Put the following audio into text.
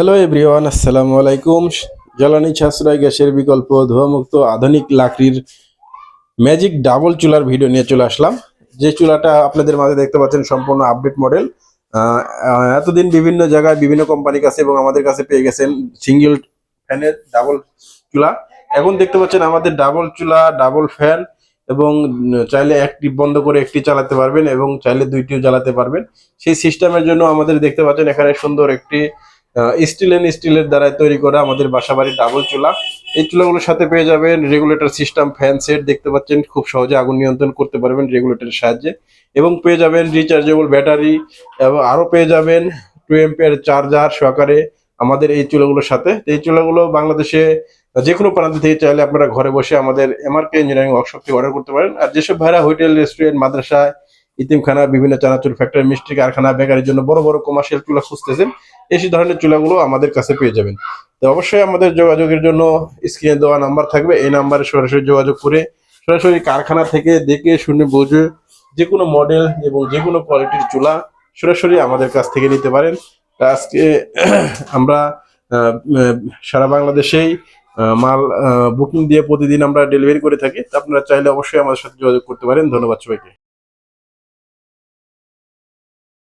Hello everyone আসসালামু আলাইকুম জ্বালানি সাশ্রয় গ্যাসের বিকল্প, ধোঁয়ামুক্ত, আধুনিক লাকড়ির ম্যাজিক ডাবল চুলার ভিডিও নিয়ে চলে আসলাম। যে চুলাটা আপনাদের মাঝে দেখতে পাচ্ছেন, সম্পূর্ণ আপডেট মডেল এতদিন বিভিন্ন জায়গায় বিভিন্ন কোম্পানির কাছে এবং আমাদের কাছে পেয়ে গেছেন সিঙ্গেল ফ্যানের ডাবল চুলা। এখন দেখতে পাচ্ছেন আমাদের ডাবল চুলা ডাবল ফ্যান এবং চাইলে একটি বন্ধ করে একটি চালাতে পারবেন এবং চাইলে দুইটিও চালাতে পারবেন। সেই সিস্টেমের জন্য আমাদের দেখতে পাচ্ছেন এখানে সুন্দর একটি স্টিল এন্ড স্টিলের দ্বারা তৈরি করা আমাদের বাসাবাড়ির ডাবল চুলা। এই চুলাগুলোর সাথে পেয়ে যাবেন রেগুলেটর সিস্টেম ফ্যান সেট দেখতে পাচ্ছেন খুব সহজে আগুন নিয়ন্ত্রণ করতে পারবেন রেগুলেটরের সাহায্যে। এবং পেয়ে যাবেন রিচার্জেবল ব্যাটারি এবং আরও পেয়ে যাবেন টু এম্পিয়ার চার্জার সহকারে আমাদের এই চুলাগুলোর সাথে। এই চুলাগুলো বাংলাদেশে যে কোনো প্রান্ত থেকে চাইলে আপনারা ঘরে বসে আমাদের এমআরকে ইঞ্জিনিয়ারিং ওয়ার্কশপ থেকে অর্ডার করতে পারেন। আর যেসব ভাইরা হোটেল রেস্টুরেন্ট মাদ্রাসায় ইতিমখানা বিভিন্ন চানাচুর ফ্যাক্টরি মিষ্টি কারখানা, বেকারির জন্য বড় বড় কমার্শিয়াল চুলা খুঁজতেছেন। এই ধরনের চুলাগুলো আমাদের কাছে পেয়ে যাবেন। তো অবশ্যই আমাদের যোগাযোগের জন্য স্ক্রিনে দেওয়া নাম্বার থাকবে। এই নাম্বারে সরাসরি যোগাযোগ করে সরাসরি কারখানা থেকে দেখে, শুনে, বুঝে যে কোনো মডেল এবং যে কোনো কোয়ালিটির চুলা সরাসরি আমাদের কাছ থেকে নিতে পারেন। আজকে আমরা সারা বাংলাদেশেই মাল বুকিং দিয়ে প্রতিদিন আমরা ডেলিভারি করে থাকি। আপনারা চাইলে অবশ্যই আমাদের সাথে যোগাযোগ করতে পারেন। ধন্যবাদ সবাইকে।